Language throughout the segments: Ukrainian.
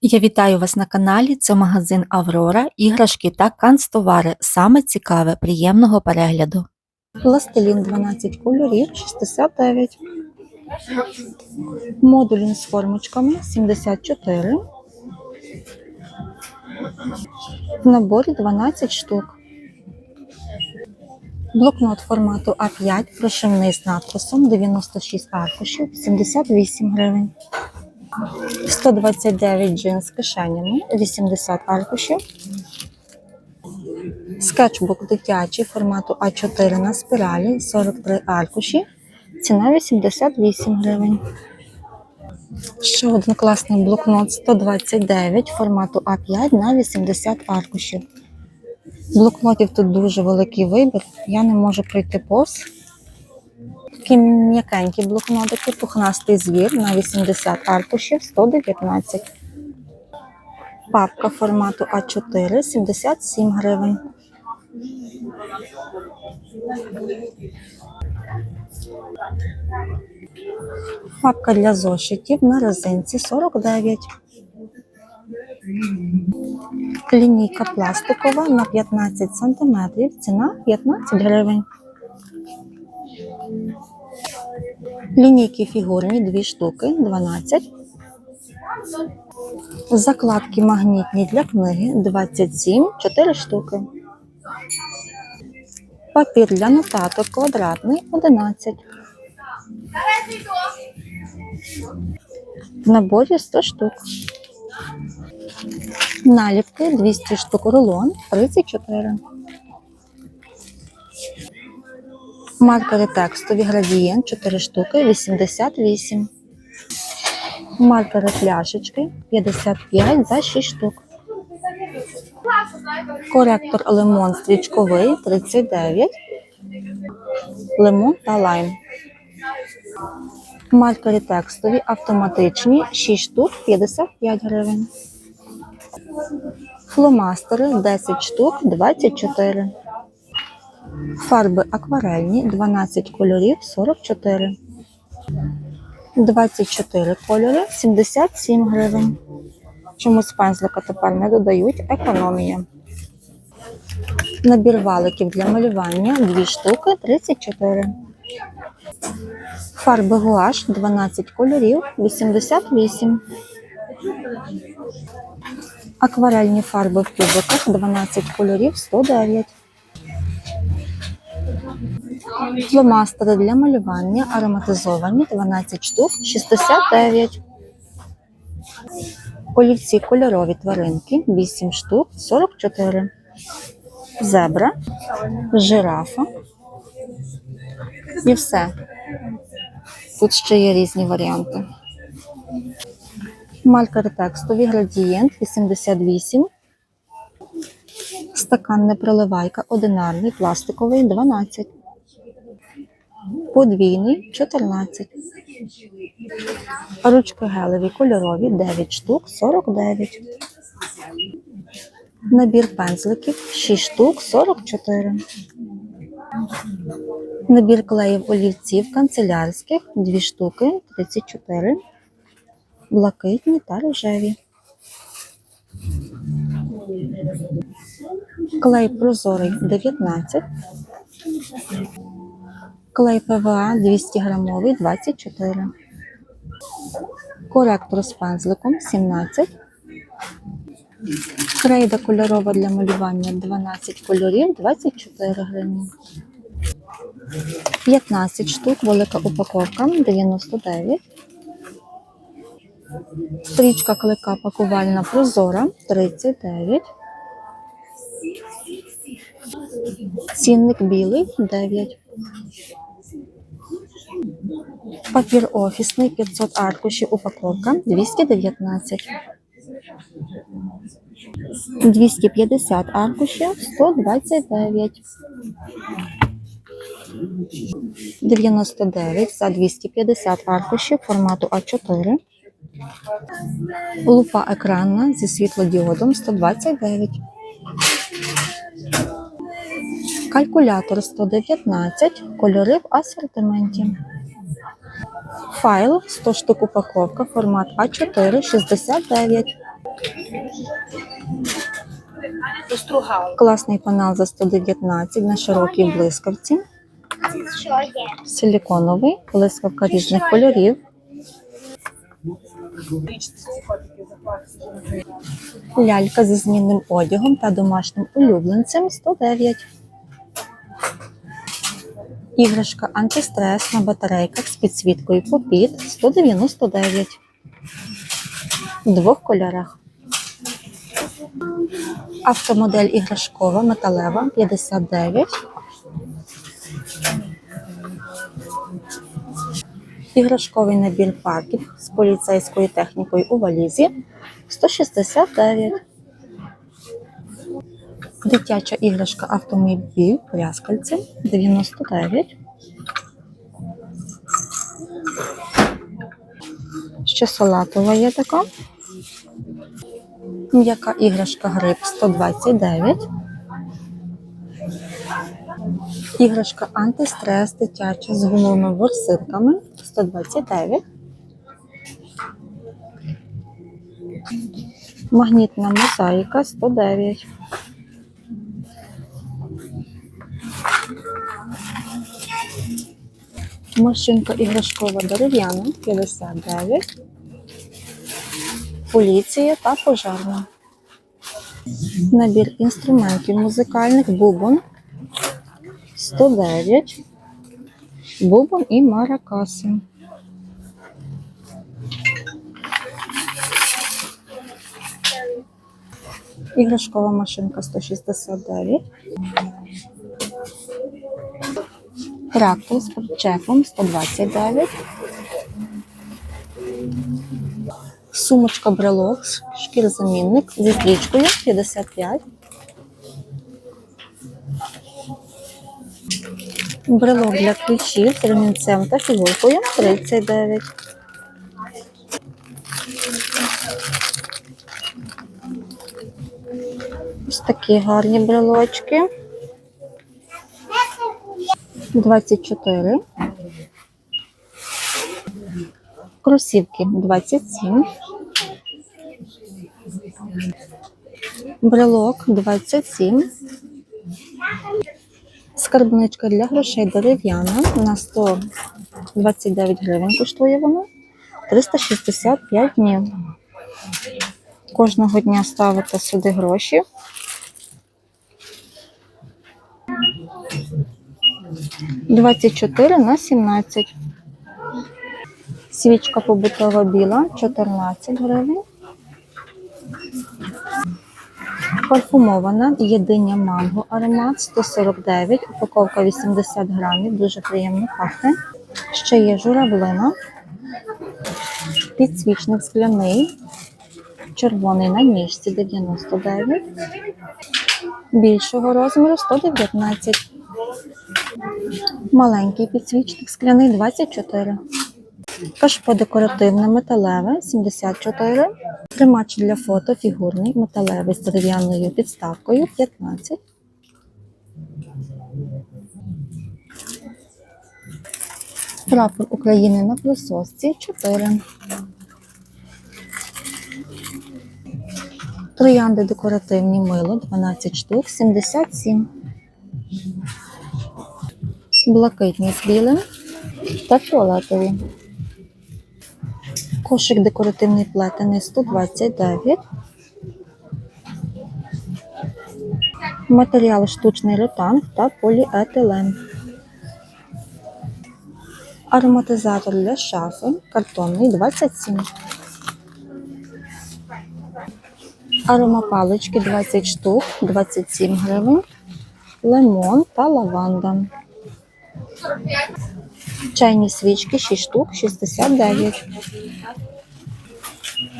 Я вітаю вас на каналі. Це магазин Аврора, іграшки та канцтовари. Саме цікаве, приємного перегляду. Пластилін 12 кольорів 69. Модулін з формочками 74. В наборі 12 штук. Блокнот формату А5, прошивний з надписом 96 аркушів, 78 гривень. 129 джин з кишенями, 80 аркушів. Скетчбук дитячий формату А4 на спіралі, 43 аркуші. Ціна 88 гривень. Ще один класний блокнот 129 формату А5 на 80 аркушів. Блокнотів тут дуже великий вибір. Я не можу пройти повз. Такі м'якенькі блокнотики, пухнастий звір на 80 аркушів 119. Папка формату А4 77 гривень. Папка для зошитів на резинці 49. Лінійка пластикова на 15 см. Ціна 15 гривень. Лінійки фігурні 2 штуки 12. Закладки магнітні для книги 27, 4 штуки. Папір для нотаток квадратний 11. В наборі 100 штук. Наліпки 200 штук рулон 34. Маркери текстові градієнт 4 штуки 88. Маркери пляшечки 55 за 6 штук. Коректор лимон стрічковий 39. Лимон та лайм. Маркери текстові автоматичні 6 штук 55 гривень. Фломастери 10 штук 24. Фарби акварельні 12 кольорів 44. 24 кольори 77 гривень. Чомусь пензлика тепер не додають економія. Набір валиків для малювання 2 штуки 34. Фарби гуаш 12 кольорів 88. Акварельні фарби в кубиках 12 кольорів 109. Фломастери для малювання ароматизовані 12 штук 69. Олівці кольорові тваринки 8 штук 44. Зебра, жирафа. І все. Тут ще є різні варіанти. Маркери текстові градієнт 88. Стакан непроливайка одинарний, пластиковий 12. Подвійний 14. Ручки гелеві кольорові 9 штук 49. Набір пензликів 6 штук 44. Набір клеїв олівців канцелярських 2 штуки 34. Блакитні та рожеві. Клей прозорий 19. Клей ПВА 200 грамовий 24. Коректор з пензликом 17. Крейда кольорова для малювання 12 кольорів 24 гривні. 15 штук, велика упаковка 99. Стрічка клика пакувальна прозора 39. Цінник білий 9. Папір офісний 500 аркушів упаковка 219. 250 аркушів 129. 99 за 250 аркушів формату А4. Лупа екранна зі світлодіодом 129. Калькулятор 119. Кольори в асортименті. Файл 100 штук упаковка, формат А4 69. Класний панел за 119 на широкій блискавці. Силіконовий, блискавка різних кольорів. Лялька зі змінним одягом та домашнім улюбленцем 109. Іграшка антистрес на батарейках з підсвіткою попіт 199. В двох кольорах. Автомодель іграшкова металева 59. Іграшковий набір парків з поліцейською технікою у валізі 169. Дитяча іграшка автомобіль пряскальце 99. Ще салатова є така. М'яка іграшка гриб 129. Іграшка антистрес дитяча з гумовими ворсинками 129. Магнітна мозаїка 109. Машинка іграшкова дерев'яна 59. Поліція та пожарна. Набір інструментів музикальних бубон 109. Бубон і маракаси. Іграшкова машинка 169. Трактор з причепом 129. Сумочка брелок, шкірзамінник зі стрічкою 55. Брелок для ключів з ремінцем та фігуркою 39. Ось такі гарні брелочки. 24. Кросівки 27. Брелок 27. Скарбничка для грошей дерев'яна на 129 гривень коштує вона. 365 днів. Кожного дня ставите сюди гроші. Двадцять чотири на сімнадцять. Свічка побутова біла 14 гривень. Парфумована єдиня манго аромат 149, упаковка 80 грамів, дуже приємно пахне. Ще є журавлина, підсвічник скляний, червоний на ніжці 99, більшого розміру 119. Маленький підсвічник скляний 24. Кашпо декоративне металеве 74. Тримач для фото фігурний металевий з дерев'яною підставкою 15. Прапор України на присосці 4. Троянди декоративні мило 12 штук 77. Блакитні з білим та фіолетові. Кошик декоративний плетений 129. Матеріал штучний ротан та поліетилен. Ароматизатор для шафи картонний 27. Аромапалички 20 штук 27 гривень. Лимон та лаванда. Чайні свічки 6 штук 69.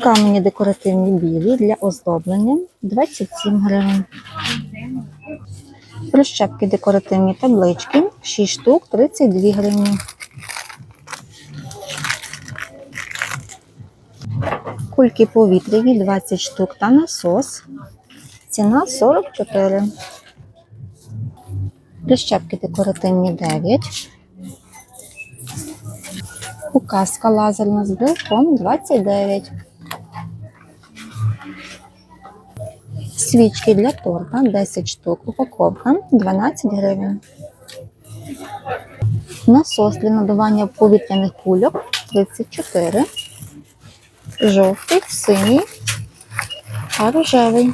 Камені декоративні білі для оздоблення 27 гривень. Прищепки декоративні таблички 6 штук 32 гривні. Кульки повітряні 20 штук та насос. Ціна 44. Прищепки декоративні 9. Указка лазерна з брелком 29. Свічки для торта 10 штук, упаковка 12 гривень. Насос для надування повітряних кульок 34. Жовтий, синій та рожевий.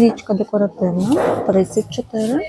Стрічка декоративна 34.